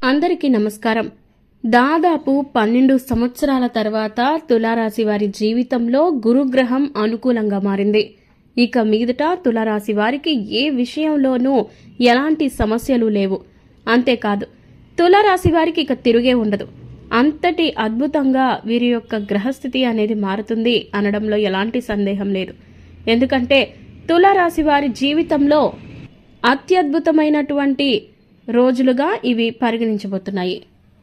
అందరికీ నమస్కారం. దాదాపు పన్నెండు సంవత్సరాల తర్వాత తులారాశి వారి జీవితంలో గురుగ్రహం అనుకూలంగా మారింది. ఇక మీదట తులారాశి వారికి ఏ విషయంలోనూ ఎలాంటి సమస్యలు లేవు. అంతేకాదు తులారాశి వారికి ఇక తిరుగే ఉండదు. అంతటి అద్భుతంగా వీరి యొక్క గ్రహస్థితి అనేది మారుతుంది అనడంలో ఎలాంటి సందేహం లేదు. ఎందుకంటే తులారాశి వారి జీవితంలో అత్యద్భుతమైనటువంటి రోజులుగా ఇవి పరిగణించబోతున్నాయి.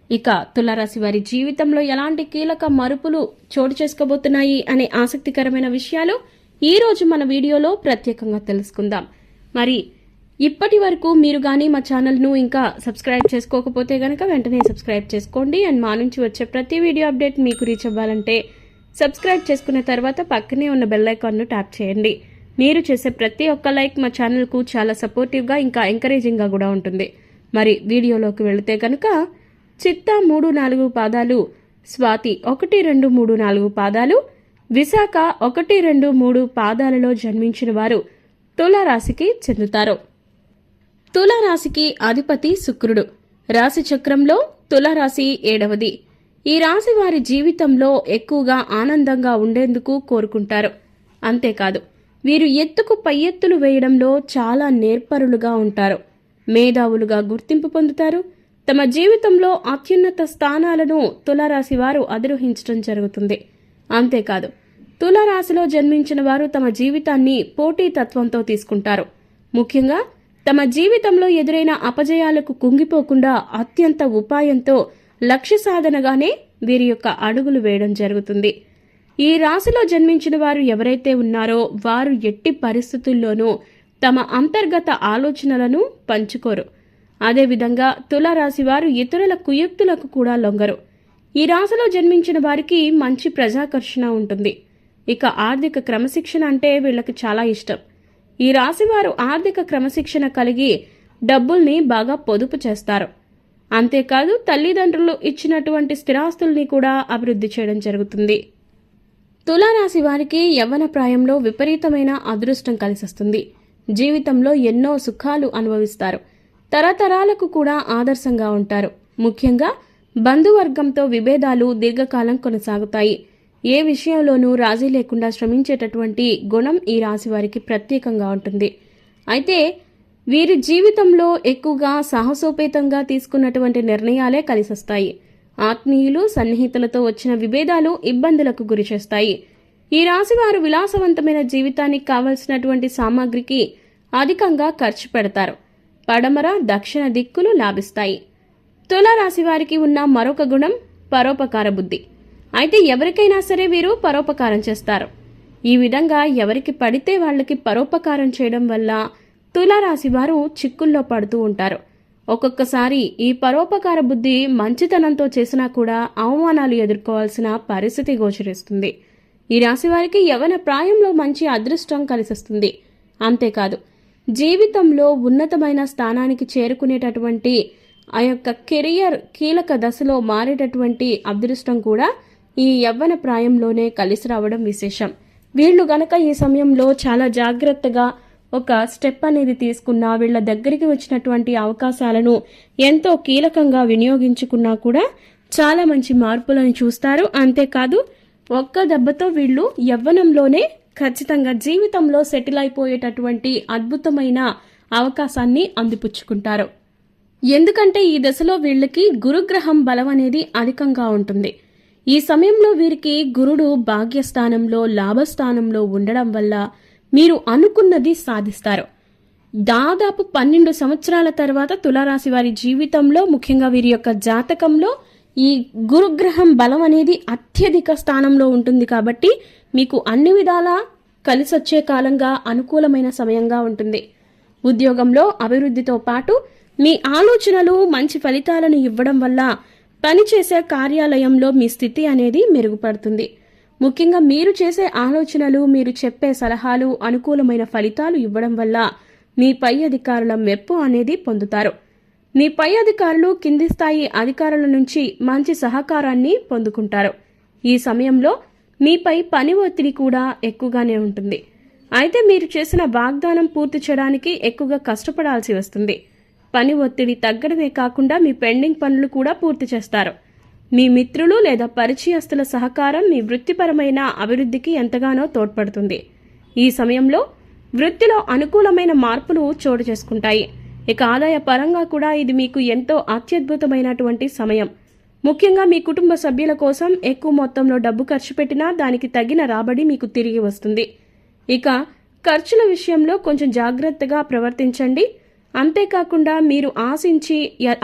ఇక తులారాశి వారి జీవితంలో ఎలాంటి కీలక మరుపులు చోటు చేసుకోబోతున్నాయి అనే ఆసక్తికరమైన విషయాలు ఈ రోజు మన వీడియోలో ప్రత్యేకంగా తెలుసుకుందాం. మరి ఇప్పటి వరకు మీరు కానీ మా ఛానల్ను ఇంకా సబ్స్క్రైబ్ చేసుకోకపోతే గనక వెంటనే సబ్స్క్రైబ్ చేసుకోండి. అండ్ మా నుంచి వచ్చే ప్రతి వీడియో అప్డేట్ మీకు రీచ్ అవ్వాలంటే సబ్స్క్రైబ్ చేసుకున్న తర్వాత పక్కనే ఉన్న బెల్ ఐకాన్ను ట్యాప్ చేయండి. మీరు చేసే ప్రతి ఒక్క లైక్ మా ఛానల్కు చాలా సపోర్టివ్గా ఇంకా ఎంకరేజింగ్గా కూడా ఉంటుంది. మరి వీడియోలోకి వెళితే కనుక చిత్త మూడు నాలుగు పాదాలు స్వాతి ఒకటి రెండు మూడు నాలుగు పాదాలు విశాఖ ఒకటి రెండు మూడు పాదాలలో జన్మించిన వారు తులారాశికి చెందుతారు. తులారాశికి అధిపతి శుక్రుడు. రాశి చక్రంలో తులారాశి ఏడవది. ఈ రాశి వారి జీవితంలో ఎక్కువగా ఆనందంగా ఉండేందుకు కోరుకుంటారు. అంతేకాదు వీరు ఎత్తుకు పై ఎత్తులు వేయడంలో చాలా నేర్పరులుగా ఉంటారు. మేధావులుగా గుర్తింపు పొందుతారు. తమ జీవితంలో అత్యున్నత స్థానాలను తులారాశి వారు అధిరోహించడం జరుగుతుంది. అంతేకాదు తులారాశిలో జన్మించిన వారు తమ జీవితాన్ని పోటీతత్వంతో తీసుకుంటారు. ముఖ్యంగా తమ జీవితంలో ఎదురైన అపజయాలకు కుంగిపోకుండా అత్యంత ఉపాయంతో లక్ష్య సాధనగానే వీరి యొక్క అడుగులు వేయడం జరుగుతుంది. ఈ రాశిలో జన్మించిన వారు ఎవరైతే ఉన్నారో వారు ఎట్టి పరిస్థితుల్లోనూ తమ అంతర్గత ఆలోచనలను పంచుకోరు. అదేవిధంగా తులారాశి వారు ఇతరుల కుయుక్తులకు కూడా లొంగరు. ఈ రాశిలో జన్మించిన వారికి మంచి ప్రజాకర్షణ ఉంటుంది. ఇక ఆర్థిక క్రమశిక్షణ అంటే వీళ్ళకి చాలా ఇష్టం. ఈ రాశివారు ఆర్థిక క్రమశిక్షణ కలిగి డబ్బుల్ని బాగా పొదుపు చేస్తారు. అంతేకాదు తల్లిదండ్రులు ఇచ్చినటువంటి స్థిరాస్తుల్ని కూడా అభివృద్ధి చేయడం జరుగుతుంది. తులారాశి వారికి యవ్వన ప్రాయంలో విపరీతమైన అదృష్టం కలిసొస్తుంది. జీవితంలో ఎన్నో సుఖాలు అనుభవిస్తారు. తరతరాలకు కూడా ఆదర్శంగా ఉంటారు. ముఖ్యంగా బంధువర్గంతో విభేదాలు దీర్ఘకాలం కొనసాగుతాయి. ఏ విషయంలోనూ రాజీ లేకుండా శ్రమించేటటువంటి గుణం ఈ రాశి వారికి ప్రత్యేకంగా ఉంటుంది. అయితే వీరి జీవితంలో ఎక్కువగా సాహసోపేతంగా తీసుకున్నటువంటి నిర్ణయాలే కలిసొస్తాయి. ఆత్మీయులు సన్నిహితులతో వచ్చిన విభేదాలు ఇబ్బందులకు గురిచేస్తాయి. ఈ రాశి వారు విలాసవంతమైన జీవితానికి కావలసినటువంటి సామాగ్రికి అధికంగా ఖర్చు పెడతారు. పడమర దక్షిణ దిక్కులు లాభిస్తాయి. తుల రాశి వారికి ఉన్న మరొక గుణం పరోపకార బుద్ధి. అయితే ఎవరికైనా సరే వీరు పరోపకారం చేస్తారు. ఈ విధంగా ఎవరికి పడితే వాళ్ళకి పరోపకారం చేయడం వల్ల తులారాశి వారు చిక్కుల్లో పడుతూ ఉంటారు. ఒక్కొక్కసారి ఈ పరోపకార బుద్ధి మంచితనంతో చేసినా కూడా అవమానాలు ఎదుర్కోవాల్సిన పరిస్థితి గోచరిస్తుంది. ఈ రాశి వారికి యవన ప్రాయంలో మంచి అదృష్టం కలిసిస్తుంది. అంతేకాదు జీవితంలో ఉన్నతమైన స్థానానికి చేరుకునేటటువంటి ఆ యొక్క కెరియర్ కీలక దశలో మారేటటువంటి అదృష్టం కూడా ఈ యవ్వన ప్రాయంలోనే కలిసి రావడం విశేషం. వీళ్ళు గనక ఈ సమయంలో చాలా జాగ్రత్తగా ఒక స్టెప్ అనేది తీసుకున్నా వీళ్ళ దగ్గరికి వచ్చినటువంటి అవకాశాలను ఎంతో కీలకంగా వినియోగించుకున్నా కూడా చాలా మంచి మార్పులను చూస్తారు. అంతేకాదు ఒక్క దెబ్బతో వీళ్ళు యవ్వనంలోనే ఖచ్చితంగా జీవితంలో సెటిల్ అయిపోయేటటువంటి అద్భుతమైన అవకాశాన్ని అందిపుచ్చుకుంటారు. ఎందుకంటే ఈ దశలో వీళ్ళకి గురుగ్రహం బలం అనేది అధికంగా ఉంటుంది. ఈ సమయంలో వీరికి గురుడు భాగ్యస్థానంలో లాభస్థానంలో ఉండడం వల్ల మీరు అనుకున్నది సాధిస్తారు. దాదాపు పన్నెండు సంవత్సరాల తర్వాత తులారాశి వారి జీవితంలో ముఖ్యంగా వీరి యొక్క జాతకంలో ఈ గురుగ్రహం బలం అనేది అత్యధిక స్థానంలో ఉంటుంది కాబట్టి మీకు అన్ని విధాలా కలిసొచ్చే కాలంగా అనుకూలమైన సమయంగా ఉంటుంది. ఉద్యోగంలో అభివృద్ధితో పాటు మీ ఆలోచనలు మంచి ఫలితాలను ఇవ్వడం వల్ల పనిచేసే కార్యాలయంలో మీ స్థితి అనేది మెరుగుపడుతుంది. ముఖ్యంగా మీరు చేసే ఆలోచనలు మీరు చెప్పే సలహాలు అనుకూలమైన ఫలితాలు ఇవ్వడం వల్ల మీ పై అధికారుల మెప్పు అనేది పొందుతారు. మీ పై అధికారులు కింది స్థాయి అధికారుల నుంచి మంచి సహకారాన్ని పొందుకుంటారు. ఈ సమయంలో మీపై పని ఒత్తిడి కూడా ఎక్కువగానే ఉంటుంది. అయితే మీరు చేసిన వాగ్దానం పూర్తి చేయడానికి ఎక్కువగా కష్టపడాల్సి వస్తుంది. పని ఒత్తిడి తగ్గడమే కాకుండా మీ పెండింగ్ పనులు కూడా పూర్తి చేస్తారు. మీ మిత్రులు లేదా పరిచయస్తుల సహకారం మీ వృత్తిపరమైన అభివృద్ధికి ఎంతగానో తోడ్పడుతుంది. ఈ సమయంలో వృత్తిలో అనుకూలమైన మార్పులు చోటు చేసుకుంటాయి. ఇక ఆదాయ పరంగా కూడా ఇది మీకు ఎంతో అత్యద్భుతమైనటువంటి సమయం. ముఖ్యంగా మీ కుటుంబ సభ్యుల కోసం ఎక్కువ మొత్తంలో డబ్బు ఖర్చు పెట్టినా దానికి తగిన రాబడి మీకు తిరిగి వస్తుంది. ఇక ఖర్చుల విషయంలో కొంచెం జాగ్రత్తగా ప్రవర్తించండి. అంతేకాకుండా మీరు ఆశించి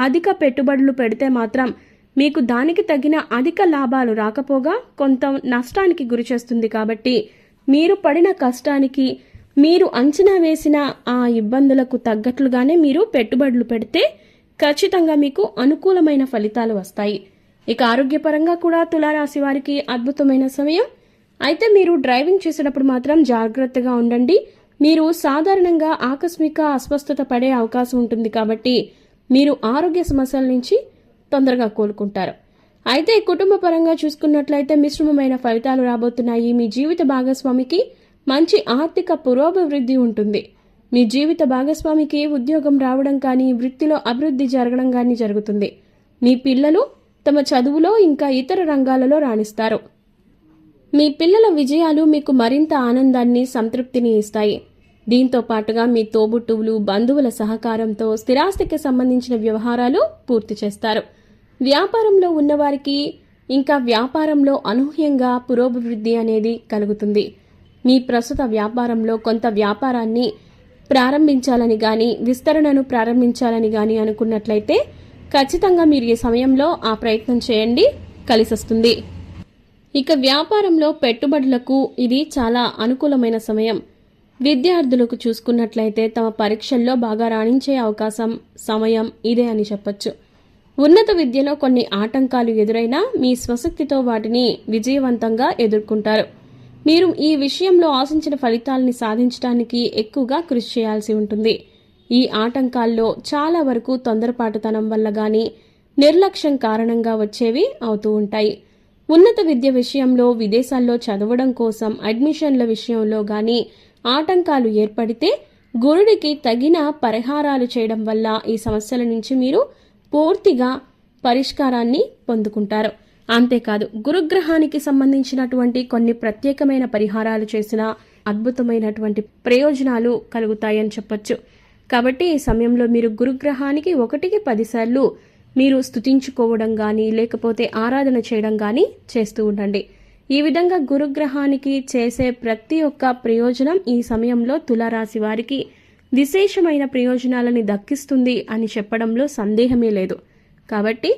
అధిక పెట్టుబడులు పెడితే మాత్రం మీకు దానికి తగిన అధిక లాభాలు రాకపోగా కొంత నష్టానికి గురి చేస్తుంది కాబట్టి మీరు పడిన కష్టానికి మీరు అంచనా వేసిన ఆ ఇబ్బందులకు తగ్గట్లుగానే మీరు పెట్టుబడులు పెడితే ఖచ్చితంగా మీకు అనుకూలమైన ఫలితాలు వస్తాయి. ఇక ఆరోగ్యపరంగా కూడా తులారాశి వారికి అద్భుతమైన సమయం. అయితే మీరు డ్రైవింగ్ చేసేటప్పుడు మాత్రం జాగ్రత్తగా ఉండండి. మీరు సాధారణంగా ఆకస్మిక అస్వస్థత పడే అవకాశం ఉంటుంది కాబట్టి మీరు ఆరోగ్య సమస్యల నుంచి తొందరగా కోలుకుంటారు. అయితే కుటుంబ పరంగా చూసుకున్నట్లయితే మిశ్రమమైన ఫలితాలు రాబోతున్నాయి. మీ జీవిత భాగస్వామికి మంచి ఆర్థిక పురోభివృద్ధి ఉంటుంది. మీ జీవిత భాగస్వామికి ఉద్యోగం రావడం కానీ వృత్తిలో అభివృద్ధి జరగడం కానీ జరుగుతుంది. మీ పిల్లలు తమ చదువులో ఇంకా ఇతర రంగాలలో రాణిస్తారు. మీ పిల్లల విజయాలు మీకు మరింత ఆనందాన్ని సంతృప్తిని ఇస్తాయి. దీంతో పాటుగా మీ తోబుట్టువులు బంధువుల సహకారంతో స్థిరాస్తికి సంబంధించిన వ్యవహారాలు పూర్తి చేస్తారు. వ్యాపారంలో ఉన్నవారికి ఇంకా వ్యాపారంలో అనూహ్యంగా పురోభివృద్ధి అనేది కలుగుతుంది. మీ ప్రస్తుత వ్యాపారంలో కొంత వ్యాపారాన్ని ప్రారంభించాలని కానీ విస్తరణను ప్రారంభించాలని కానీ అనుకున్నట్లయితే ఖచ్చితంగా మీరు ఈ సమయంలో ఆ ప్రయత్నం చేయండి. కలిసొస్తుంది. ఇక వ్యాపారంలో పెట్టుబడులకు ఇది చాలా అనుకూలమైన సమయం. విద్యార్థులకు చూసుకున్నట్లయితే తమ పరీక్షల్లో బాగా రాణించే అవకాశం సమయం ఇదే అని చెప్పొచ్చు. ఉన్నత విద్యలో కొన్ని ఆటంకాలు ఎదురైనా మీ స్వశక్తితో వాటిని విజయవంతంగా ఎదుర్కొంటారు. మీరు ఈ విషయంలో ఆశించిన ఫలితాలని సాధించడానికి ఎక్కువగా కృషి చేయాల్సి ఉంటుంది. ఈ ఆటంకాల్లో చాలా వరకు తొందరపాటుతనం వల్ల గాని నిర్లక్ష్యం కారణంగా వచ్చేవి అవుతూ ఉంటాయి. ఉన్నత విద్య విషయంలో విదేశాల్లో చదవడం కోసం అడ్మిషన్ల విషయంలో గాని ఆటంకాలు ఏర్పడితే గురుడికి తగిన పరిహారాలు చేయడం వల్ల ఈ సమస్యల నుంచి మీరు పూర్తిగా పరిష్కారాన్ని పొందుకుంటారు. అంతేకాదు గురుగ్రహానికి సంబంధించినటువంటి కొన్ని ప్రత్యేకమైన పరిహారాలు చేసిన అద్భుతమైనటువంటి ప్రయోజనాలు కలుగుతాయని చెప్పొచ్చు. కాబట్టి ఈ సమయంలో మీరు గురుగ్రహానికి ఒకటికి పదిసార్లు మీరు స్తుతించుకోవడం కానీ లేకపోతే ఆరాధన చేయడం కానీ చేస్తూ ఉండండి. ఈ విధంగా గురుగ్రహానికి చేసే ప్రతి ఒక్క ప్రయోజనం ఈ సమయంలో తులారాశి వారికి విశేషమైన ప్రయోజనాలని దక్కిస్తుంది అని చెప్పడంలో సందేహమే లేదు. కాబట్టి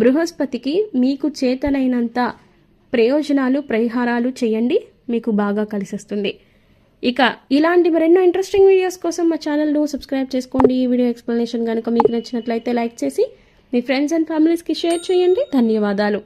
బృహస్పతికి మీకు చేతనైనంత ప్రయోజనాలు పరిహారాలు చేయండి. మీకు బాగా కలిసిస్తుంది. ఇక ఇలాంటి మరెన్నో ఇంట్రెస్టింగ్ వీడియోస్ కోసం మా ఛానల్ను సబ్స్క్రైబ్ చేసుకోండి. ఈ వీడియో ఎక్స్ప్లెనేషన్ కనుక మీకు నచ్చినట్లయితే లైక్ చేసి మీ ఫ్రెండ్స్ అండ్ ఫ్యామిలీస్కి షేర్ చేయండి. ధన్యవాదాలు.